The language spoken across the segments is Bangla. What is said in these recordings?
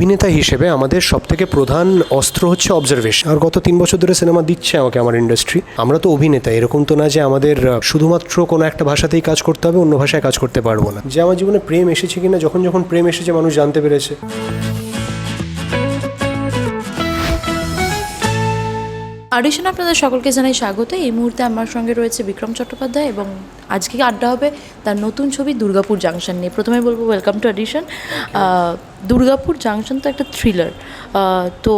অভিনেতা হিসেবে আমাদের সব থেকে প্রধান অস্ত্র হচ্ছে অবজারভেশন আর গত তিন বছর ধরে সিনেমা দিচ্ছে আমাকে আমার ইন্ডাস্ট্রি আমরা তো অভিনেতা, এরকম তো না যে আমাদের শুধুমাত্র কোনো একটা ভাষাতেই কাজ করতে হবে, অন্য ভাষায় কাজ করতে পারব না। যে আমার জীবনে প্রেম এসেছে কিনা, যখন যখন প্রেম এসেছে, মানুষ জানতে পেরেছে। অডিশন আপনাদের সকলকে জানাই স্বাগত। এই মুহূর্তে আমার সঙ্গে রয়েছে বিক্রম চট্টোপাধ্যায় এবং আজকে আড্ডা হবে তার নতুন ছবি দুর্গাপুর জাংশন নিয়ে। প্রথমে বলব welcome to audition Durgapur junction তো একটা থ্রিলার তো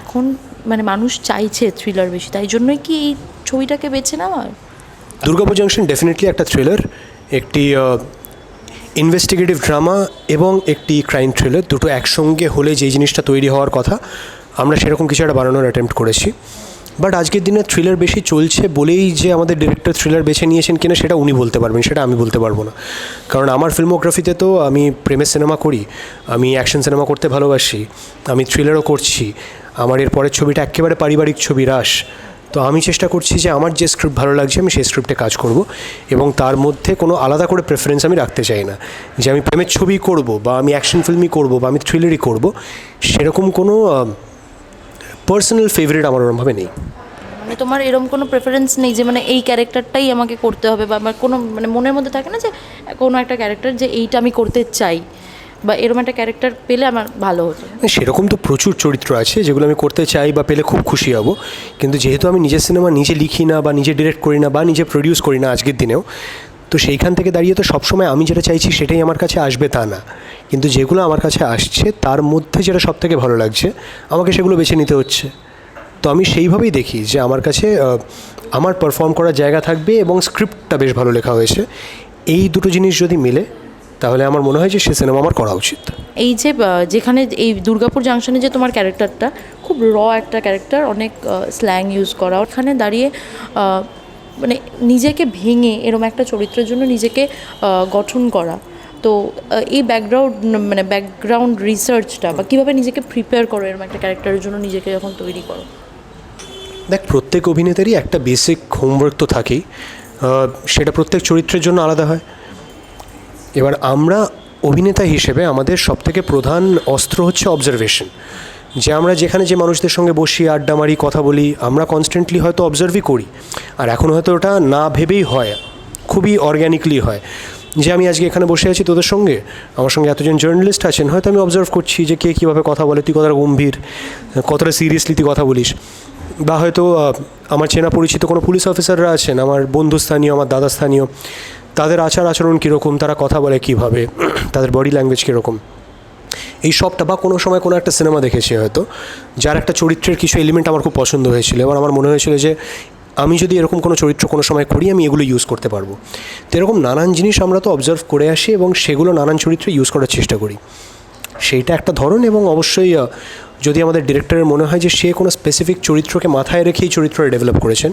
এখন মানে মানুষ চাইছে থ্রিলার বেশি। তাই জন্যই কি এই ছবিটাকে বেছে নেওয়ার দুর্গাপুর জাংশন ডেফিনেটলি একটা থ্রিলার একটি ইনভেস্টিগেটিভ ড্রামা এবং একটি ক্রাইম থ্রিলার দুটো একসঙ্গে হলে যেই জিনিসটা তৈরি হওয়ার কথা আমরা সেরকম কিছু একটা বানানোর অ্যাটেম্প্ট করেছি। বাট আজকের দিনে থ্রিলার বেশি চলছে বলেই যে আমাদের ডিরেক্টর থ্রিলার বেছে নিয়েছেন কিনা সেটা উনি বলতে পারবেন, সেটা আমি বলতে পারব না। কারণ আমার ফিল্মোগ্রাফিতে তো আমি প্রেমের সিনেমা করি, আমি অ্যাকশন সিনেমা করতে ভালোবাসি, আমি থ্রিলারও করছি, আমার এর পরের ছবিটা একেবারে পারিবারিক ছবি রাস তো আমি চেষ্টা করছি যে আমার যে স্ক্রিপ্ট ভালো লাগছে আমি সেই স্ক্রিপ্টে কাজ করব এবং তার মধ্যে কোনো আলাদা করে প্রেফারেন্স আমি রাখতে চাই না। যে আমি প্রেমের ছবি করব বা আমি অ্যাকশন ফিল্মই করব বা আমি থ্রিলারই করব, সেরকম কোনো পার্সোনাল ফেভারিট আমার ওরমভাবে নেই। মানে তোমার এরকম কোনো প্রেফারেন্স নেই যে মানে এই ক্যারেক্টারটাই আমাকে করতে হবে বা আমার কোনো মানে মনের মধ্যে থাকে না যে কোনো একটা ক্যারেক্টার যে এইটা আমি করতে চাই বা এরকম একটা ক্যারেক্টার পেলে আমার ভালো হতো। সেরকম তো প্রচুর চরিত্র আছে যেগুলো আমি করতে চাই বা পেলে খুব খুশি হব। কিন্তু যেহেতু আমি নিজের সিনেমা নিজে লিখি না বা নিজে ডিরেক্ট করি না বা নিজে প্রডিউস করি না আজকের দিনেও তো সেইখান থেকে দাঁড়িয়ে তো সবসময় আমি যেটা চাইছি সেটাই আমার কাছে আসবে তা না। কিন্তু যেগুলো আমার কাছে আসছে, তার মধ্যে যেটা সবথেকে ভালো লাগছে, আমাকে সেগুলো বেছে নিতে হচ্ছে। তো আমি সেইভাবেই দেখি যে আমার কাছে আমার পারফর্ম করার জায়গা থাকবে এবং স্ক্রিপ্টটা বেশ ভালো লেখা হয়েছে। এই দুটো জিনিস যদি মিলে, তাহলে আমার মনে হয় যে সে সিনেমা আমার করা উচিত। এই যে যেখানে এই দুর্গাপুর জাংশনে যে তোমার ক্যারেক্টারটা খুব র একটা ক্যারেক্টার অনেক স্ল্যাং ইউজ করা। ওখানে দাঁড়িয়ে মানে নিজেকে ভেঙে এরম একটা চরিত্রের জন্য নিজেকে গঠন করা। তো এই ব্যাকগ্রাউন্ড মানে ব্যাকগ্রাউন্ড রিসার্চটা বা কীভাবে নিজেকে প্রিপেয়ার করো এরকম একটা ক্যারেক্টারের জন্য নিজেকে যখন তৈরি করো? দেখ, প্রত্যেক অভিনেতারই একটা বেসিক হোমওয়ার্ক তো থাকেই। সেটা প্রত্যেক চরিত্রের জন্য আলাদা হয়। এবার আমরা অভিনেতা হিসেবে আমাদের সবথেকে প্রধান অস্ত্র হচ্ছে অবজারভেশন যে আমরা যেখানে যে মানুষদের সঙ্গে বসি, আড্ডা মারি, কথা বলি, আমরা কনস্ট্যান্টলি হয়তো অবজার্ভই করি। আর এখন হয়তো ওটা না ভেবেই হয়, খুবই অর্গ্যানিকলি হয়। যে আমি আজকে এখানে বসে আছি তোদের সঙ্গে, আমার সঙ্গে এতজন জার্নালিস্ট আছেন, হয়তো আমি অবজার্ভ করছি যে কে কীভাবে কথা বলে, তুই কতটা গম্ভীর, কতটা সিরিয়াসলি তুই কথা বলিস। বা হয়তো আমার চেনা পরিচিত কোনো পুলিশ অফিসাররা আছেন, আমার বন্ধু স্থানীয় আমার দাদা স্থানীয় তাদের আচার আচরণ কীরকম, তারা কথা বলে কীভাবে, তাদের বডি ল্যাঙ্গুয়েজ কীরকম। এই সবটা বা কোনো সময় কোনো একটা সিনেমা দেখেছি হয়তো, যার একটা চরিত্রের কিছু এলিমেন্ট আমার খুব পছন্দ হয়েছিল। এবার আমার মনে হয়েছিল যে আমি যদি এরকম কোনো চরিত্র কোনো সময় করি, আমি এগুলো ইউজ করতে পারব। তো এরকম নানান জিনিস আমরা তো অবজার্ভ করে আসি এবং সেগুলো নানান চরিত্রে ইউজ করার চেষ্টা করি। সেইটা একটা ধরন এবং অবশ্যই যদি আমাদের ডিরেক্টরের মনে হয় যে সে কোনো স্পেসিফিক চরিত্রকে মাথায় রেখেই চরিত্রটা ডেভেলপ করেছেন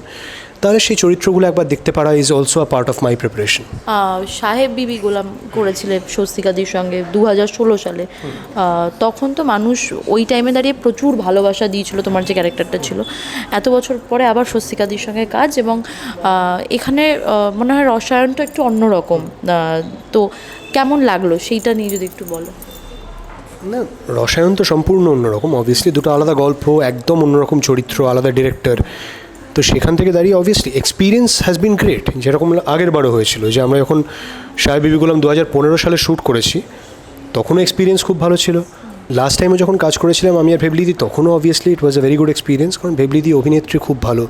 তাহলে সেই চরিত্রগুলো একবার দেখতে পারা is also a part of my preparation Saheb Bibi Golam করেছিলেন স্বস্তিকাদির সঙ্গে দু হাজার ষোলো সালে। তখন তো মানুষ ওই টাইমে দাঁড়িয়ে প্রচুর ভালোবাসা দিয়েছিল তোমার যে ক্যারেক্টারটা ছিল। এত বছর পরে আবার স্বস্তিকাদির সঙ্গে কাজ এবং এখানে মনে হয় রসায়নটা একটু অন্যরকম তো কেমন লাগল সেইটা নিয়ে যদি একটু বলো? না রসায়ন তো সম্পূর্ণ অন্যরকম অবভিয়াসলি দুটো আলাদা গল্প একদম অন্যরকম চরিত্র আলাদা ডিরেক্টর তো সেখান থেকে দাঁড়িয়ে obviously experience has been great যেরকম আগের বারও হয়েছিল যে আমরা যখন সাহেব বিবি গুলাম দু হাজার পনেরো সালে শ্যুট করেছি, তখনও এক্সপিরিয়েন্স খুব ভালো ছিল। লাস্ট টাইমে যখন কাজ করেছিলাম আমি আর ভেবলিদি, তখনও obviously it was a very good experience কারণ ভেবলিদি অভিনেত্রী খুব ভালো।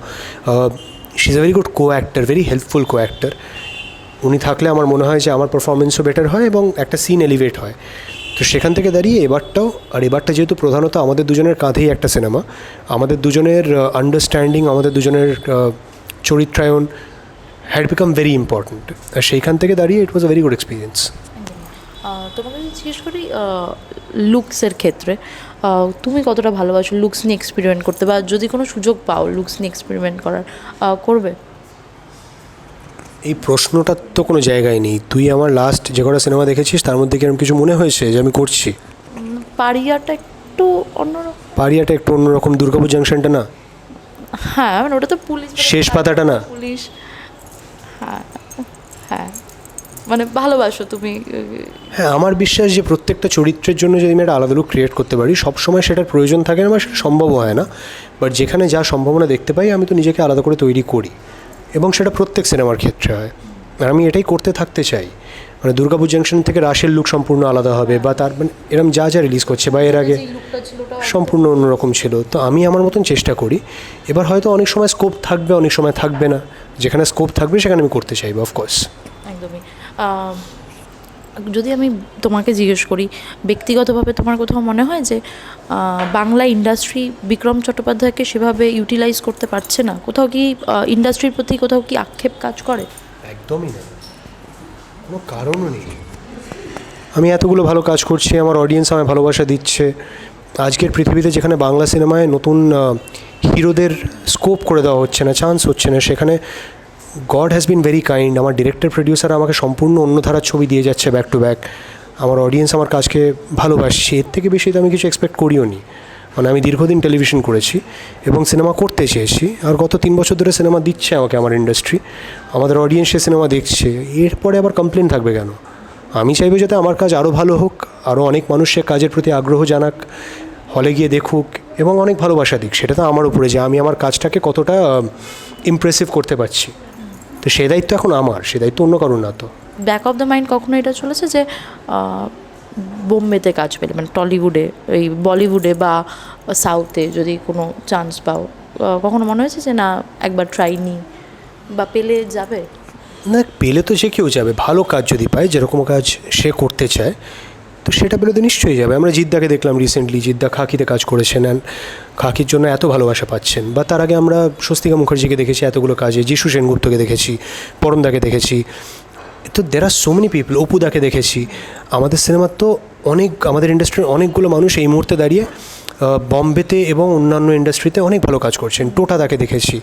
She is a very good co actor very helpful co actor উনি থাকলে আমার মনে হয় যে আমার পারফরমেন্সও বেটার হয় এবং একটা সিন এলিভেট হয়। তো সেখান থেকে দাঁড়িয়ে এবারটাও, আর এবারটা যেহেতু প্রধানত আমাদের দুজনের কাঁধেই একটা সিনেমা, আমাদের দুজনের আন্ডারস্ট্যান্ডিং আমাদের দুজনের চরিত্রায়ন হ্যাড বিকাম ভেরি ইম্পর্ট্যান্ট আর সেইখান থেকে দাঁড়িয়ে it was a very good experience তোমাকে জিজ্ঞেস করি লুকসের ক্ষেত্রে তুমি কতটা ভালোবাসো লুকস নিয়ে এক্সপেরিমেন্ট করতে বা যদি কোনো সুযোগ পাও লুকস নিয়ে এক্সপেরিমেন্ট করার করবে? এই প্রশ্নটার তো কোনো জায়গায় নেই। তুই আমার লাস্ট যে কটা সিনেমা দেখেছিস তার মধ্যে কীরকম কিছু মনে হয়েছে যে আমি করছি? পারিয়াটা একটু অন্যরকম। পারিয়াটা একটু অন্যরকম দুর্গাপুর জাংশনটা না? হ্যাঁ মানে ওটা তো পুলিশ শেষ পাতাটা না? পুলিশ। হ্যাঁ হ্যাঁ। মানে ভালোবাসো তুমি। হ্যাঁ আমার বিশ্বাস যে প্রত্যেকটা চরিত্রের জন্য যদি আমি একটা আলাদা লুক ক্রিয়েট করতে পারি সবসময় সেটার প্রয়োজন থাকে না বা সেটা সম্ভব হয় না। বাট যেখানে যা সম্ভাবনা দেখতে পাই আমি তো নিজেকে আলাদা করে তৈরি করি। এবং সেটা প্রত্যেক সিনেমার ক্ষেত্রে হয়। আর আমি এটাই করতে থাকতে চাই। মানে দুর্গাপুর জাংশন থেকে রাশের লুক সম্পূর্ণ আলাদা হবে বা তার মানে এরম যা যা রিলিজ করছে বা এর আগে সম্পূর্ণ অন্যরকম ছিল। তো আমি আমার মতন চেষ্টা করি। এবার হয়তো অনেক সময় স্কোপ থাকবে অনেক সময় থাকবে না। যেখানে স্কোপ থাকবে সেখানে আমি করতে চাইব অফকোর্স একদমই। যদি আমি তোমাকে জিজ্ঞেস করি, ব্যক্তিগতভাবে তোমার কোথাও মনে হয় যে বাংলা ইন্ডাস্ট্রি বিক্রম চট্টোপাধ্যায়কে সেভাবে ইউটিলাইজ করতে পারছে না? কোথাও কি ইন্ডাস্ট্রির প্রতি কোথাও কি আক্ষেপ কাজ করে? একদমই না। কোনো কারণও নেই। আমি এতগুলো ভালো কাজ করছি, আমার অডিয়েন্স আমায় ভালোবাসা দিচ্ছে। আজকের পৃথিবীতে যেখানে বাংলা সিনেমায় নতুন হিরোদের স্কোপ করে দেওয়া হচ্ছে না চান্স হচ্ছে না, সেখানে god has been very kind আমার ডিরেক্টর প্রডিউসার আমাকে সম্পূর্ণ অন্য ধারার ছবি দিয়ে যাচ্ছে ব্যাক টু ব্যাক আমার অডিয়েন্স আমার কাজকে ভালোবাসছে এর থেকে বেশি তো আমি কিছু এক্সপেক্ট করিও নি। মানে আমি দীর্ঘদিন টেলিভিশন করেছি এবং সিনেমা করতে চেয়েছি। আর গত তিন বছর ধরে সিনেমা দিচ্ছে আমাকে আমার ইন্ডাস্ট্রি আমাদের অডিয়েন্স সে সিনেমা দেখছে। এরপরে আবার কমপ্লেন থাকবে কেন? আমি চাইব যাতে আমার কাজ আরও ভালো হোক আরও অনেক মানুষ সে কাজের প্রতি আগ্রহ জানাক হলে গিয়ে দেখুক এবং অনেক ভালোবাসা দিক। সেটা তো আমার উপরে যে আমি আমার কাজটাকে কতটা ইমপ্রেসিভ করতে পারছি। তো সে দায়িত্ব এখন আমার সে দায়িত্ব অন্য কারণ না তো। ব্যাক অফ দ্য মাইন্ড কখনো এটা চলেছে যে বোম্বেতে কাজ পেলে মানে টলিউডে এই বলিউডে বা সাউথে যদি কোনো চান্স পাও কখনো মনে হয়েছে যে না একবার ট্রাই নি বা পেলে যাবে? না পেলে তো সে কেউ যাবে ভালো কাজ যদি পায় যেরকম কাজ সে করতে চায় তো সেটা বেরোতে নিশ্চয়ই যাবে। আমরা জিদ্দাকে দেখলাম রিসেন্টলি জিদ্দা খাকিতে কাজ করেছেন অ্যান্ড খাকির জন্য এত ভালোবাসা পাচ্ছেন। বা তার আগে আমরা স্বস্তিকা মুখার্জিকে দেখেছি, এতগুলো কাজে, যিশু সেনগুপ্তকে দেখেছি, পরমদাকে দেখেছি। তো there are so many people অপুদাকে দেখেছি। আমাদের সিনেমার তো অনেক, আমাদের ইন্ডাস্ট্রির অনেকগুলো মানুষ এই মুহূর্তে দাঁড়িয়ে বম্বেতে এবং অন্যান্য ইন্ডাস্ট্রিতে অনেক ভালো কাজ করছেন। টোটা তাকে দেখেছি।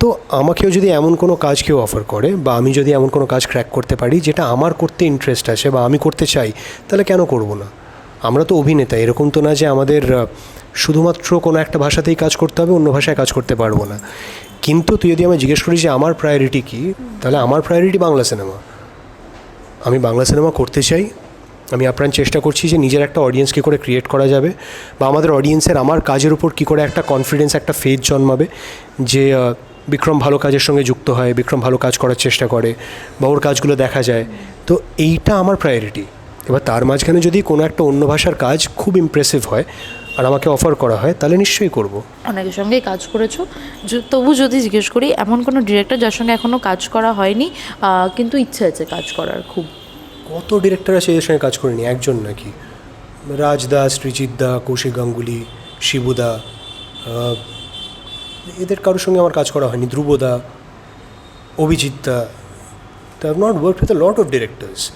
তো আমাকেও যদি এমন কোনো কাজ কেউ অফার করে বা আমি যদি এমন কোনো কাজ ক্র্যাক করতে পারি যেটা আমার করতে ইন্টারেস্ট আছে বা আমি করতে চাই, তাহলে কেন করব না? আমরা তো অভিনেতা, এরকম তো না যে আমাদের শুধুমাত্র কোনো একটা ভাষাতেই কাজ করতে হবে, অন্য ভাষায় কাজ করতে পারব না। কিন্তু তুই যদি আমায় জিজ্ঞেস করিস যে আমার প্রায়োরিটি কী, তাহলে আমার প্রায়োরিটি বাংলা সিনেমা আমি বাংলা সিনেমা করতে চাই। আমি আপ্রাণ চেষ্টা করছি যে নিজের একটা অডিয়েন্স কী করে ক্রিয়েট করা যাবে বা আমাদের অডিয়েন্সের আমার কাজের উপর কী করে একটা কনফিডেন্স একটা ফেথ জন্মাবে যে বিক্রম ভালো কাজের সঙ্গে যুক্ত হয় বিক্রম ভালো কাজ করার চেষ্টা করে বা ওর কাজগুলো দেখা যায়। তো এইটা আমার প্রায়োরিটি এবার তার মাঝখানে যদি কোনো একটা অন্য ভাষার কাজ খুব ইমপ্রেসিভ হয় আর আমাকে অফার করা হয় তাহলে নিশ্চয়ই করব। অনেকের সঙ্গেই কাজ করেছ। তবু যদি জিজ্ঞেস করি এমন কোনো ডিরেক্টর যার সঙ্গে এখনও কাজ করা হয়নি কিন্তু ইচ্ছে আছে কাজ করার খুব? কত ডিরেক্টর আছে এদের সঙ্গে কাজ করিনি? একজন নাকি? রাজদা শ্রীজিৎ দা কৌশিক গাঙ্গুলি শিবুদা এদের কারোর সঙ্গে আমার কাজ করা হয়নি। ধ্রুবদা অভিজিৎ দা have not work with lot of directors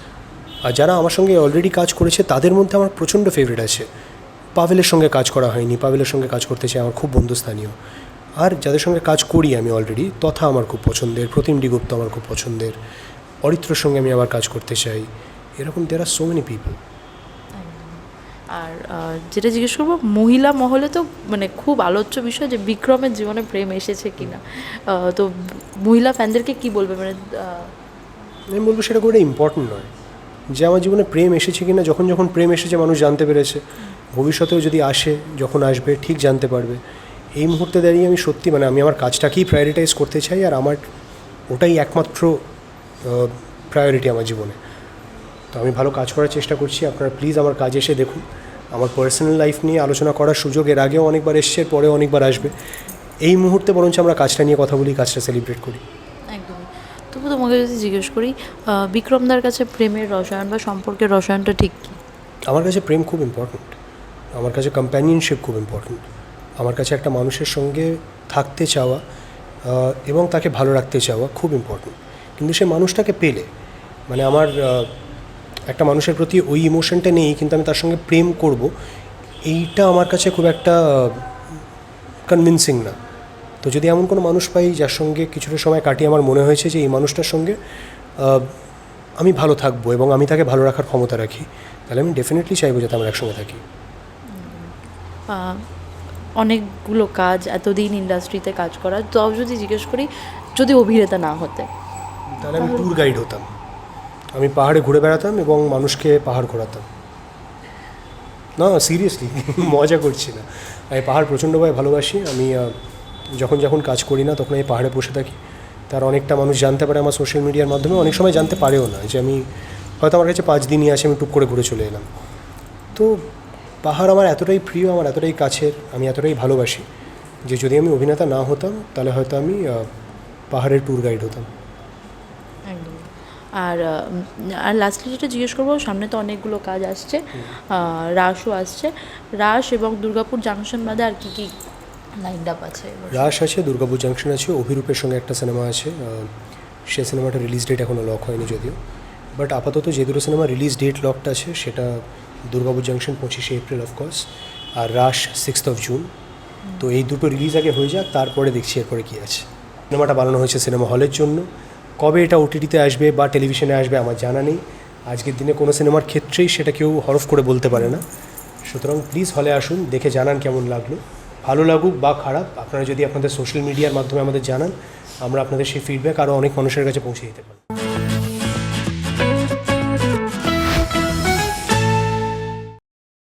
আর যারা আমার সঙ্গে অলরেডি কাজ করেছে, তাদের মধ্যে আমার প্রচণ্ড ফেভারিট আছে। পাভেলের সঙ্গে কাজ করা হয়নি, পাভেলের সঙ্গে কাজ করতে চাই, আমার খুব বন্ধুস্থানীয়। আর যাদের সঙ্গে কাজ করি আমি অলরেডি তথা আমার খুব পছন্দের, প্রতিম গুপ্ত আমার খুব পছন্দের, অরিত্রর সঙ্গে আমি আবার কাজ করতে চাই। এরকম there are so many people আর যেটা জিজ্ঞেস করব মহিলা মহলে তো মানে খুব আলোচ্য বিষয় যে বিক্রমের জীবনে প্রেম এসেছে কিনা। আহ, তো মহিলা ফ্যানদেরকে কি বলবে? মানে আমি বলব সেটা করে ইম্পর্টেন্ট নয়। যে আমার জীবনে প্রেম এসেছে কিনা যখন যখন প্রেম এসেছে মানুষ জানতে পেরেছে। ভবিষ্যতেও যদি আসে যখন আসবে ঠিক জানতে পারবে। এই মুহূর্তে দাঁড়িয়ে আমি সত্যি মানে আমি আমার কাজটাকেই প্রায়োরিটাইজ করতে চাই আর আমার ওটাই একমাত্র প্রায়োরিটি আমার জীবনে। তো আমি ভালো কাজ করার চেষ্টা করছি। আপনারা প্লিজ আমার কাজ এসে দেখুন। আমার পার্সোনাল লাইফ নিয়ে আলোচনা করার সুযোগ এর আগেও অনেকবার এসছে পরেও অনেকবার আসবে। এই মুহূর্তে বরঞ্চ আমরা কাজটা নিয়ে কথা বলি কাজটা সেলিব্রেট করি। একদমই। তবু তোমাকে যদি জিজ্ঞেস করি বিক্রমদার কাছে প্রেমের রসায়ন বা সম্পর্কের রসায়নটা ঠিক কী? আমার কাছে প্রেম খুব ইম্পর্ট্যান্ট আমার কাছে কম্প্যানিয়নশিপ খুব ইম্পর্ট্যান্ট আমার কাছে একটা মানুষের সঙ্গে থাকতে চাওয়া এবং তাকে ভালো রাখতে চাওয়া খুব ইম্পর্ট্যান্ট কিন্তু সে মানুষটাকে পেলে মানে আমার একটা মানুষের প্রতি ওই ইমোশনটা নেই কিন্তু আমি তার সঙ্গে প্রেম করব এইটা আমার কাছে খুব একটা কনভিনসিং না। তো যদি এমন কোনো মানুষ পাই যার সঙ্গে কিছুটা সময় কাটিয়ে আমার মনে হয়েছে যে এই মানুষটার সঙ্গে আমি ভালো থাকব এবং আমি তাকে ভালো রাখার ক্ষমতা রাখি তাহলে আমি ডেফিনেটলি চাইব যাতে আমরা একসঙ্গে থাকি। অনেকগুলো কাজ এতদিন ইন্ডাস্ট্রিতে কাজ করা তাও যদি জিজ্ঞেস করি যদি অভিনেতা না হতে? তাহলে আমি ট্যুর গাইড হতাম। আমি পাহাড়ে ঘুরে বেড়াতাম এবং মানুষকে পাহাড় ঘোরাতাম। না সিরিয়াসলি মজা করছি না। আমি পাহাড় প্রচণ্ডভাবে ভালোবাসি। আমি যখন যখন কাজ করি না, তখন আমি পাহাড়ে বসে থাকি। তার অনেকটা মানুষ জানতে পারে আমার সোশ্যাল মিডিয়ার মাধ্যমে। অনেক সময় জানতে পারেও না যে আমি, হয়তো আমার কাছে পাঁচ দিনই আছে আমি টুক করে ঘুরে চলে এলাম। তো পাহাড় আমার এতটাই প্রিয়, আমার এতটাই কাছের, আমি এতটাই ভালোবাসি যে যদি আমি অভিনেতা না হতাম, তাহলে হয়তো আমি পাহাড়ের ট্যুর গাইড হতাম। আর আর লাস্টলি যেটা জিজ্ঞেস করব সামনে তো অনেকগুলো কাজ আসছে রাসও আসছে। রাস এবং দুর্গাপুর জাংশন বাদে আর কি কি লাইন আপ আছে? রাস আছে দুর্গাপুর জাংশন আছে অভিরূপের সঙ্গে একটা সিনেমা আছে সে সিনেমাটা রিলিজ ডেট এখনও লক হয়নি যদিও। বাট আপাতত যে দুটো সিনেমা রিলিজ ডেট লকটা আছে সেটা দুর্গাপুর জাংশন পঁচিশে এপ্রিল অফকোর্স আর রাস সিক্সথ অফ জুন তো এই দুটো রিলিজ আগে হয়ে যাক তারপরে দেখছি এরপরে কী আছে। সিনেমাটা বানানো হয়েছে সিনেমা হলের জন্য। কবে এটা ওটিটিতে আসবে বা টেলিভিশনে আসবে আমার জানা নেই। আজকের দিনে কোনো সিনেমার ক্ষেত্রেই সেটা কেউ হরফ করে বলতে পারে না। সুতরাং প্লিজ হলে আসুন, দেখে জানান কেমন লাগল। ভালো লাগুক বা খারাপ, আপনারা যদি আপনাদের সোশ্যাল মিডিয়ার মাধ্যমে আমাদের জানান, আমরা আপনাদের সেই ফিডব্যাক আরও অনেক মানুষের কাছে পৌঁছে দিতে পারি